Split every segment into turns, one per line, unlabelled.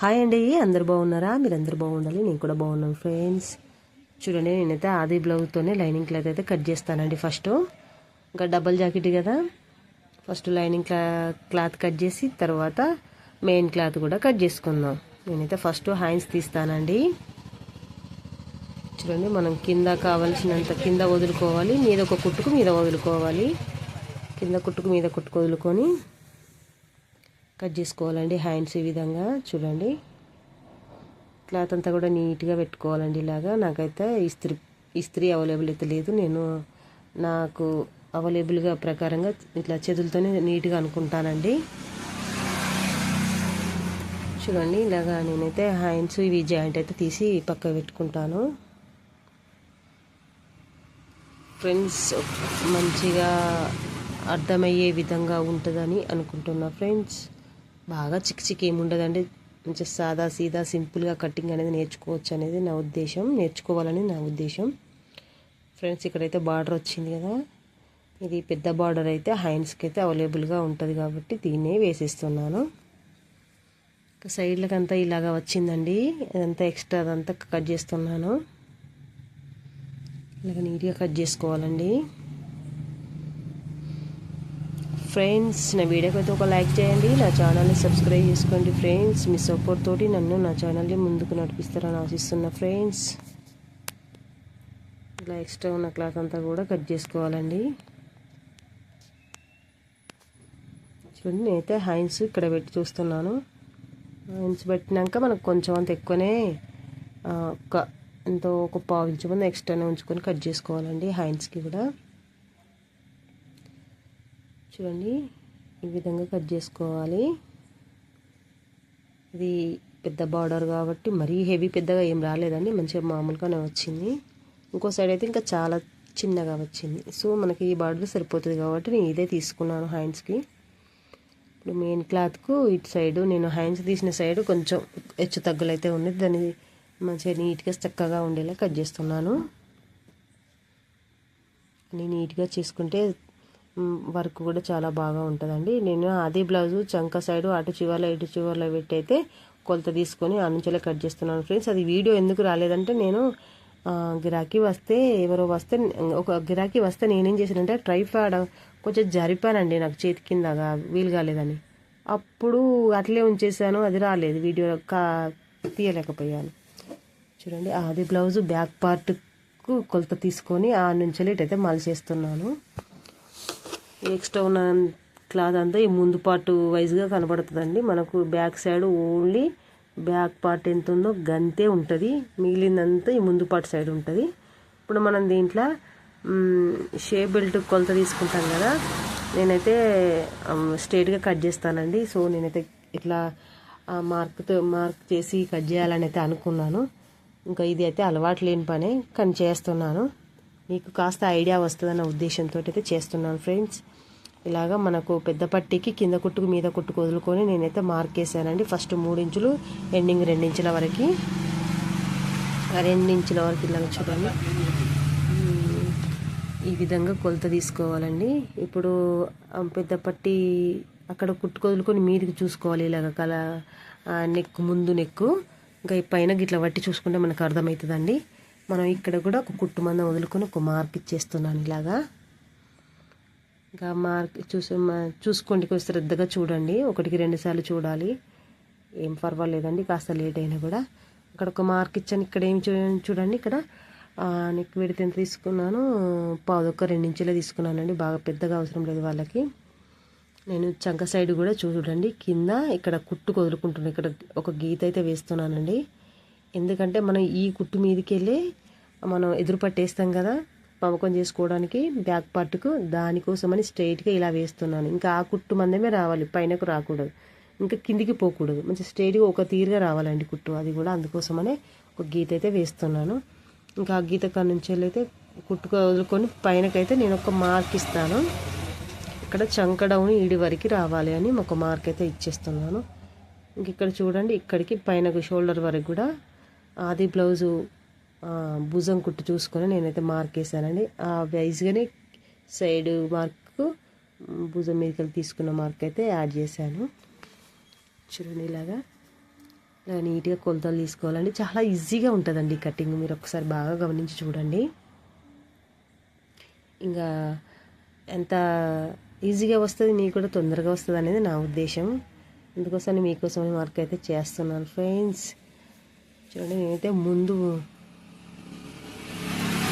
Hi అండి అందరు బాగున్నారా? మీరు అందరు బాగుండాలి నేను కూడా బాగున్నాను ఫ్రెండ్స్. చూడండి నేనైతే ఆది బ్లౌజ్తోనే లైనింగ్ క్లాత్ అయితే కట్ చేస్తానండి ఫస్ట్. ఇంకా డబల్ జాకెట్ కదా. First lining cloth cloth cut చేసి తర్వాత మెయిన్ క్లాత్ కూడా కట్ చేసుకుందాం. నేనైతే ఫస్ట్ హ్యాండ్స్ తీస్తానండి. చూడండి మనం కింద కావలసినంత కింద వదులుకోవాలి మీద ఒక కుట్టుకు మీద వదులుకోవాలి. కింద కుట్టుకు మీద కుట్టుకు వదులుకొని కట్ చేసుకోవాలండి హ్యాండ్స్ ఈ విధంగా చూడండి. క్లాత్ అంతా కూడా నీట్గా పెట్టుకోవాలండి ఇలాగా. నాకైతే ఇస్త్రీ ఇస్త్రీ అవైలబుల్ అయితే లేదు. నేను నాకు అవైలబుల్గా ప్రకారంగా ఇట్లా చేతులతోనే నీట్గా అనుకుంటానండి. చూడండి ఇలాగా నేనైతే హ్యాండ్స్ ఇవి జాయింట్ అయితే తీసి పక్క పెట్టుకుంటాను. ఫ్రెండ్స్ మంచిగా అర్థమయ్యే విధంగా ఉంటుందని అనుకుంటున్నా ఫ్రెండ్స్. బాగా చిక్ చిక్ ఏముండదండి. మంచిగా సాదా సీదా సింపుల్గా కటింగ్ అనేది నేర్చుకోవచ్చు అనేది నా ఉద్దేశం. నేర్చుకోవాలని నా ఉద్దేశం. ఫ్రెండ్స్ ఇక్కడైతే బార్డర్ వచ్చింది కదా. ఇది పెద్ద బార్డర్ అయితే హ్యాండ్స్కి అయితే అవైలబుల్గా ఉంటుంది కాబట్టి దీన్నే వేసేస్తున్నాను. సైడ్లకంతా ఇలాగా వచ్చిందండి. అదంతా ఎక్స్ట్రా అదంతా కట్ చేస్తున్నాను. ఇలాగ నీట్గా కట్ చేసుకోవాలండి. ఫ్రెండ్స్ నా వీడియోకి అయితే ఒక లైక్ చేయండి నా ఛానల్ని సబ్స్క్రైబ్ చేసుకోండి ఫ్రెండ్స్. మీ సపోర్ట్ తోటి నన్ను నా ఛానల్ని ముందుకు నడిపిస్తారని ఆశిస్తున్న ఫ్రెండ్స్. ఇలా ఎక్స్ట్రా ఉన్న క్లాత్ అంతా కూడా కట్ చేసుకోవాలండి. చూడండి నేనైతే హైన్స్ ఇక్కడ పెట్టి చూస్తున్నాను. హైన్స్ పెట్టినాక మనకు కొంచెం అంత ఎక్కువనే ఒక ఎంతో ఒక పావు ఇంచు మంది ఎక్స్ట్రానే ఉంచుకొని కట్ చేసుకోవాలండి హైన్స్కి కూడా. చూడండి. ఈ విధంగా కట్ చేసుకోవాలి. ఇది పెద్ద బార్డర్ కాబట్టి మరీ హెవీ పెద్దగా ఏం రాలేదండి. మంచిగా మామూలుగానే వచ్చింది. ఇంకో సైడ్ అయితే ఇంకా చాలా చిన్నగా వచ్చింది. సో మనకి ఈ బార్డర్ సరిపోతుంది కాబట్టి నేను ఇదే తీసుకున్నాను హ్యాండ్స్కి. ఇప్పుడు మెయిన్ క్లాత్కు ఇటు సైడు నేను హ్యాండ్స్ తీసిన సైడ్ కొంచెం హెచ్చు తగ్గులైతే ఉంది దాన్ని మంచిగా నీట్గా చక్కగా ఉండేలా కట్ చేస్తున్నాను. అన్నీ నీట్గా చేసుకుంటే వర్క్ కూడా చాలా బాగా ఉంటుందండి. నేను అదే బ్లౌజు చంక సైడు అటు చివర్లో ఇటు చివర్లో పెట్టయితే కొలత తీసుకొని ఆ నుంచే కట్ చేస్తున్నాను ఫ్రెండ్స్. అది వీడియో ఎందుకు రాలేదంటే నేను గిరాకీ వస్తే ఎవరో వస్తే ఒక గిరాకీ వస్తే నేనేం చేశానంటే ట్రైఫాడ్ కొంచెం జరిపానండి నాకు చేతి కింద వీలు కాలేదని. అప్పుడు అట్లే ఉంచేసాను అది రాలేదు. వీడియో కా తీయలేకపోయాను. చూడండి అది బ్లౌజ్ బ్యాక్ పార్ట్కు కొలత తీసుకొని ఆ నుంచి ఇటైతే మలిచేస్తున్నాను. ఎక్స్ట్రా ఉన్న క్లాత్ అంతా ఈ ముందు పార్ట్ వైజ్గా కనబడుతుందండి. మనకు back side only back part ఎంత ఉందో గంతే ఉంటుంది. మిగిలిందంతా ఈ ముందు పార్ట్ సైడ్ ఉంటుంది. ఇప్పుడు మనం దీంట్లో షే బెల్ట్ కొలత తీసుకుంటాం కదా. నేనైతే స్ట్రేట్గా కట్ చేస్తానండి. సో నేనైతే ఇట్లా మార్క్తో మార్క్ చేసి కట్ చేయాలని అయితే అనుకున్నాను. ఇంకా ఇది అయితే అలవాటు లేని పనే కానీ చేస్తున్నాను. మీకు కాస్త ఐడియా వస్తుందన్న ఉద్దేశంతో అయితే చేస్తున్నాను ఫ్రెండ్స్ ఇలాగా మనకు పెద్ద పట్టికి కింద కుట్టుకు మీద కుట్టుకు వదులుకొని నేనైతే మార్క్ వేసానండి ఫస్ట్ మూడు ఇంచులు ఎండింగ్ రెండించుల వరకు. రెండించుల వరకు ఇలాగ చూడండి. ఈ విధంగా కొలత తీసుకోవాలండి. ఇప్పుడు పెద్ద పట్టి అక్కడ కుట్టుకొదులుకొని మీదికి చూసుకోవాలి ఇలాగ కల నెక్ ముందు నెక్కు. ఇంకా పైన గిట్ల వట్టి చూసుకుంటే మనకు అర్థమవుతుందండి. మనం ఇక్కడ కూడా ఒక కుట్టు మందం వదులుకొని ఒక మార్క్ ఇచ్చేస్తున్నాను ఇలాగా. ఇంకా మార్క్ చూసి చూసుకోండి కొంచెం శ్రద్ధగా చూడండి. ఒకటికి రెండుసార్లు చూడాలి. ఏం పర్వాలేదండి కాస్త లేట్ అయినా కూడా. అక్కడ ఒక మార్క్ ఇచ్చాను ఇక్కడ ఏం చూడండి ఇక్కడ. నెక్ విడితే ఎంత తీసుకున్నాను పావుదొక్క రెండు ఇంచులే తీసుకున్నానండి. బాగా పెద్దగా అవసరం లేదు వాళ్ళకి. నేను చంక సైడ్ కూడా చూడండి. కింద ఇక్కడ కుట్టు కొదులుకుంటున్నాను ఇక్కడ ఒక గీత అయితే వేస్తున్నానండి. ఎందుకంటే మనం ఈ కుట్టు మీదకి వెళ్ళి మనం ఎదురు పట్టేస్తాం కదా పంపకం చేసుకోవడానికి బ్యాక్ పార్ట్కు దానికోసమని స్ట్రైట్గా ఇలా వేస్తున్నాను. ఇంకా ఆ కుట్టు మందమే రావాలి పైనకు రాకూడదు. ఇంకా కిందికి పోకూడదు. మంచి స్ట్రైట్గా ఒక తీరుగా రావాలండి కుట్టు. అది కూడా అందుకోసమనే ఒక గీత అయితే వేస్తున్నాను. ఇంకా ఆ గీత కాడ నుంచి అయితే కుట్టుకు వదులుకొని పైనకైతే నేను ఒక మార్క్ ఇస్తాను. ఇక్కడ చంక డౌన్ ఈడి వరకు రావాలి అని ఒక మార్క్ అయితే ఇచ్చేస్తున్నాను. ఇంక ఇక్కడ చూడండి ఇక్కడికి పైన షోల్డర్ వరకు కూడా ఆది బ్లౌజు భుజం కుట్టు చూసుకొని నేనైతే మార్క్ వేసానండి ఆ వైజ్గానే సైడ్ మార్క్ భుజం మీదకి తీసుకున్న మార్క్ అయితే యాడ్ చేశాను. చూడండి ఇలాగా. ఇలా నీట్గా కొలతలు తీసుకోవాలండి. చాలా ఈజీగా ఉంటుందండి కటింగ్ మీరు ఒకసారి బాగా గమనించి చూడండి. ఇంకా ఎంత ఈజీగా వస్తుంది మీకు కూడా తొందరగా వస్తుంది అనేది నా ఉద్దేశం. అందుకోసం మీకోసం వర్క్ అయితే చేస్తున్నాను ఫ్రెండ్స్ చూడండి నేనైతే ముందు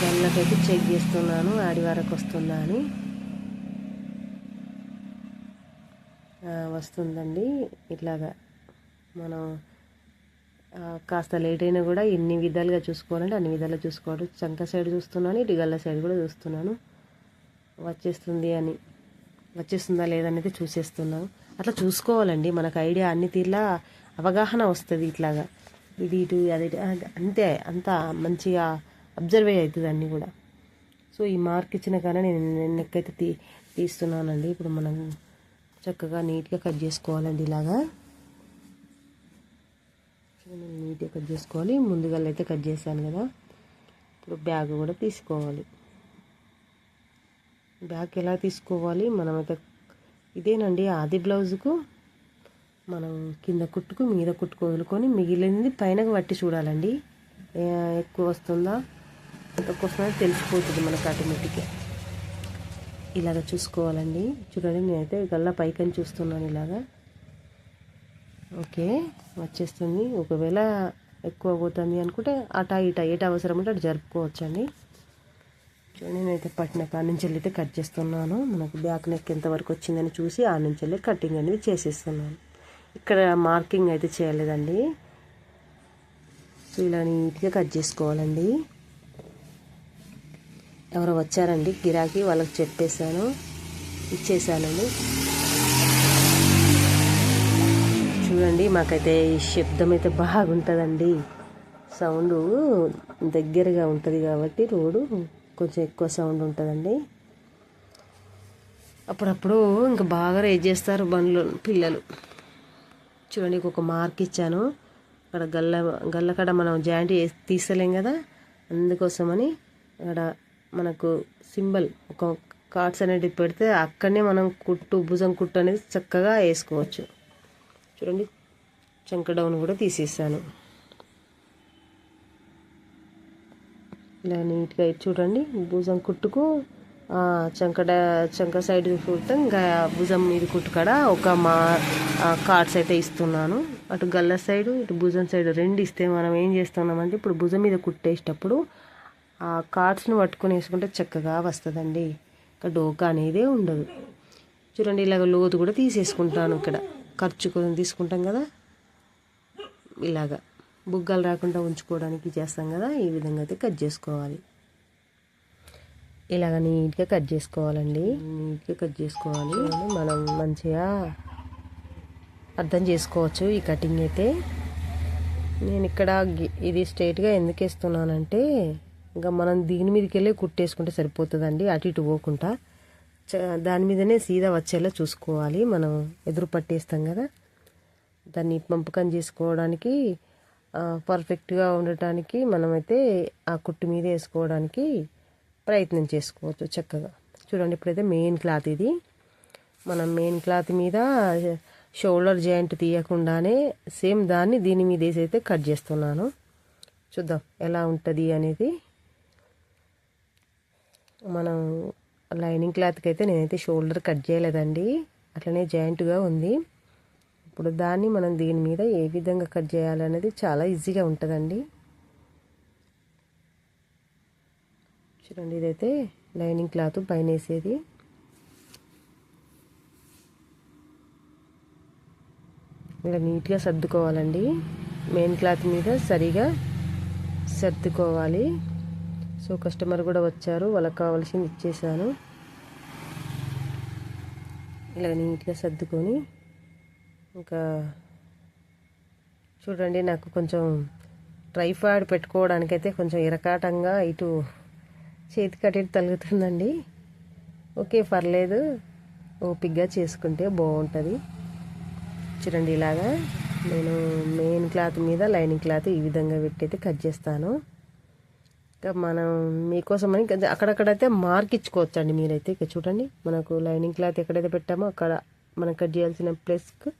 గల్లకైతే చెక్ చేస్తున్నాను ఆడి వరకు వస్తుందా అని వస్తుందండి. ఇట్లాగా మనం కాస్త లేట్ అయినా కూడా ఎన్ని విధాలుగా చూసుకోవాలంటే అన్ని విధాలుగా చూసుకోవాలి. చంక సైడ్ చూస్తున్నాను ఇటు గల్ల సైడ్ కూడా చూస్తున్నాను. వచ్చేస్తుంది అని వచ్చేస్తుందా లేదనేది చూసేస్తున్నాను. అట్లా చూసుకోవాలండి. మనకు ఐడియా అన్ని తీర్లా అవగాహన వస్తుంది ఇట్లాగా. ఇది ఇటు ఇటు, అది అంతే అంత మంచిగా అబ్జర్వ్ అవుతుంది అన్నీ కూడా. సో ఈ మార్క్ ఇచ్చిన కానీ నేను నెక్కైతే తీ తీస్తున్నానండి. ఇప్పుడు మనం చక్కగా నీట్గా కట్ చేసుకోవాలండి ఇలాగా. నీట్గా కట్ చేసుకోవాలి. ముందుగా అయితే కట్ చేశాను కదా. ఇప్పుడు బ్యాగ్ కూడా తీసుకోవాలి. బ్యాగ్ ఎలా తీసుకోవాలి? మనమైతే ఇదేనండి ఆది బ్లౌజుకు. మనం కింద కుట్టుకు మీద కుట్టుకు వదులుకొని మిగిలింది పైన పట్టి చూడాలండి. ఎక్కువ వస్తుందా? తక్కువ తెలిసిపోతుంది మనకు ఆటోమేటిక్గా. ఇలాగ చూసుకోవాలండి. చూడండి నేనైతే గల్లా పైకని చూస్తున్నాను ఇలాగా. ఓకే వచ్చేస్తుంది. ఒకవేళ ఎక్కువ పోతుంది అనుకుంటే అటా ఇటా ఏట అవసరం ఉంటే అటు జరుపుకోవచ్చండి. చూడండి నేనైతే పట్టిన కాడి నుంచి వెళ్ళి అయితే కట్ చేస్తున్నాను. మనకు బ్యాక్ నెక్ ఎంతవరకు వచ్చిందని చూసి ఆ నుంచి వెళ్ళి కటింగ్ అనేది చేసేస్తున్నాను. ఇక్కడ మార్కింగ్ అయితే చేయలేదండి. సో ఇలా నీట్గా కట్ చేసుకోవాలండి. ఎవరో వచ్చారండి గిరాకీ వాళ్ళకి చెప్పేశాను ఇచ్చేసానండి చూడండి మాకైతే ఈ శబ్దం అయితే బాగుంటుందండి. సౌండ్ దగ్గరగా ఉంటుంది కాబట్టి రోడ్డు కొంచెం ఎక్కువ సౌండ్ ఉంటుందండి. అప్పుడప్పుడు ఇంకా బాగా రేజ్ చేస్తారు బండ్లు పిల్లలు. చూడండి ఒక మార్క్ ఇచ్చాను. అక్కడ గల్ల గల్లకాడ మనం జాయింట్ వేసి తీస్తలేం కదా అందుకోసమని అక్కడ మనకు సింబల్ ఒక కార్డ్స్ అనేది పెడితే అక్కడనే మనం కుట్టు భుజం కుట్టు అనేది చక్కగా వేసుకోవచ్చు. చూడండి చంక డౌన్ కూడా తీసేసాను. ఇలా నీట్గా చూడండి భుజం కుట్టుకు ఆ, చంక చంక సైడ్ కుట్టు భుజం మీద కుట్టు కాడ ఒక మా కార్డ్స్ అయితే ఇస్తున్నాను. అటు గల్ల సైడ్ ఇటు భుజం సైడ్ రెండు ఇస్తే మనం ఏం చేస్తున్నామంటే ఇప్పుడు భుజం మీద కుట్టేసేటప్పుడు ఆ కార్డ్స్ని పట్టుకొని వేసుకుంటే చక్కగా వస్తుందండి. ఇంకా డోకా అనేది ఉండదు. చూడండి ఇలాగ లోతు కూడా తీసేసుకుంటాను ఇక్కడ. ఖర్చు కోసం తీసుకుంటాం కదా? ఇలాగా. బుగ్గలు రాకుండా ఉంచుకోవడానికి చేస్తాం కదా? ఈ విధంగా అయితే కట్ చేసుకోవాలి. ఇలాగ నీట్గా కట్ చేసుకోవాలండి. నీట్గా కట్ చేసుకోవాలి. మనం మంచిగా అర్థం చేసుకోవచ్చు ఈ కటింగ్ అయితే. నేను ఇక్కడ ఇది స్ట్రైట్గా ఎందుకు వేస్తున్నానంటే ఇంకా మనం దీని మీదకి వెళ్ళి కుట్టేసుకుంటే సరిపోతుందండి. అటు ఇటు పోకుండా చ- దాని మీదనే సీదా వచ్చేలా చూసుకోవాలి. మనం ఎదురు పట్టేస్తాం కదా. దాన్ని పంపకం చేసుకోవడానికి పర్ఫెక్ట్గా ఉండటానికి మనమైతే ఆ కుట్టు మీద వేసుకోవడానికి ప్రయత్నం చేసుకోవచ్చు చక్కగా. చూడండి ఇప్పుడైతే మెయిన్ క్లాత్ ఇది. మనం మెయిన్ క్లాత్ మీద షోల్డర్ జాయింట్ తీయకుండానే సేమ్ దాన్ని దీని మీద వేసి అయితే కట్ చేస్తున్నాను. చూద్దాం ఎలా ఉంటుంది అనేది. మనం లైనింగ్ క్లాత్కి అయితే నేనైతే షోల్డర్ కట్ చేయలేదండి. అట్లనే జాయింట్గా ఉంది. ఇప్పుడు దాన్ని మనం దీని మీద ఏ విధంగా కట్ చేయాలనేది చాలా ఈజీగా ఉంటుందండి. చూడండి ఇదైతే లైనింగ్ క్లాత్ పైన వేసేది ఇలా నీట్గా సర్దుకోవాలండి. మెయిన్ క్లాత్ మీద సరిగా సర్దుకోవాలి. సో కస్టమర్ కూడా వచ్చారు వాళ్ళకి కావాల్సింది ఇచ్చేసాను. ఇలా నీట్గా సర్దుకొని ఇంకా చూడండి నాకు కొంచెం ట్రైఫాయిడ్ పెట్టుకోవడానికైతే కొంచెం ఇరకాటంగా ఇటు చేతి కట్టి తలుగుతుందండి. ఓకే పర్లేదు. ఓపిగ్గా చేసుకుంటే బాగుంటుంది. చూడండి ఇలాగా నేను మెయిన్ క్లాత్ మీద లైనింగ్ క్లాత్ ఈ విధంగా పెట్టయితే కట్ చేస్తాను. ఇంకా మనం మీకోసం అని అక్కడక్కడైతే మార్క్ ఇచ్చుకోవచ్చు అండి మీరైతే. ఇక చూడండి మనకు లైనింగ్ క్లాత్ ఎక్కడైతే పెట్టామో అక్కడ మనం కట్ చేయాల్సిన ప్లేస్కి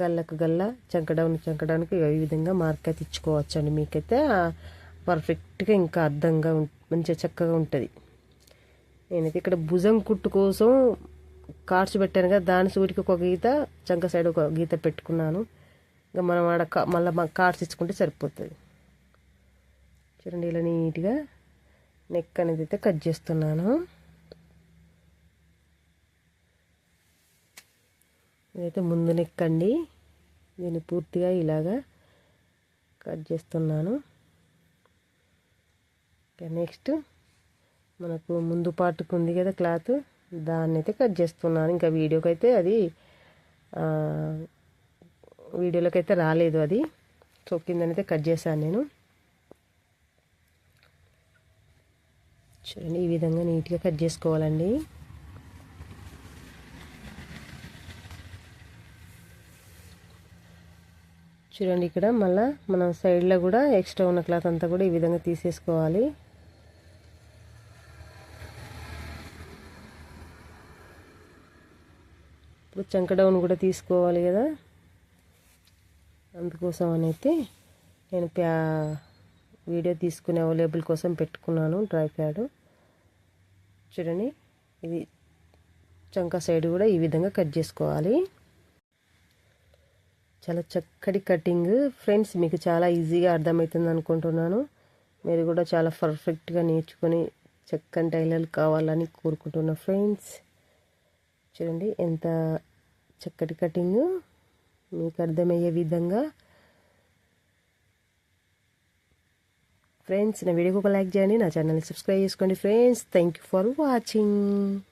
గల్లకు గల్ల చంకడౌన్ చంకడానికి ఈ విధంగా మార్క్ అయితే ఇచ్చుకోవచ్చు అండి మీకైతే పర్ఫెక్ట్గా ఇంకా అర్థంగా మంచిగా చక్కగా ఉంటుంది. నేనైతే ఇక్కడ భుజం కుట్టు కోసం కార్డ్స్ పెట్టాను కదా దాని సూటికి ఒక గీత చంక సైడ్ ఒక గీత పెట్టుకున్నాను. ఇంకా మనం ఆడ మళ్ళీ కార్డ్స్ ఇచ్చుకుంటే సరిపోతుంది. చూడండి ఇలా నీట్గా నెక్ అనేది అయితే కట్ చేస్తున్నాను. ఇదైతే ముందు నెక్ అండి. దీన్ని పూర్తిగా ఇలాగా కట్ చేస్తున్నాను. నెక్స్ట్ మనకు ముందు పాటుకు ఉంది కదా క్లాత్ దాన్ని అయితే కట్ చేస్తున్నాను. ఇంకా వీడియోకి అయితే అది వీడియోలోకి అయితే రాలేదు అది. సో కిందనైతే కట్ చేశాను నేను. చూడండి ఈ విధంగా నీట్గా కట్ చేసుకోవాలండి. చూడండి ఇక్కడ మళ్ళీ మనం సైడ్లో కూడా ఎక్స్ట్రా ఉన్న క్లాత్ అంతా కూడా ఈ విధంగా తీసేసుకోవాలి. ఇప్పుడు చంక డౌన్ కూడా తీసుకోవాలి కదా. అందుకోసం అయితే నేను ప్యా వీడియో తీసుకునే అవైలబుల్ కోసం పెట్టుకున్నాను డ్రై ప్యాడ్. చూడండి ఇది చంక సైడ్ కూడా ఈ విధంగా కట్ చేసుకోవాలి. చాలా చక్కటి కటింగ్. ఫ్రెండ్స్ మీకు చాలా ఈజీగా అర్థమవుతుంది అనుకుంటున్నాను. మీరు కూడా చాలా పర్ఫెక్ట్గా నేర్చుకొని చక్కని టైలర్లు కావాలని కోరుకుంటున్నా ఫ్రెండ్స్. చూడండి ఎంత చక్కటి కటింగ్. మీకు అర్థమయ్యే విధంగా ఫ్రెండ్స్ నా వీడియోకి ఒక లైక్ చేయండి నా ఛానల్ని సబ్స్క్రైబ్ చేసుకోండి friends thank you for watching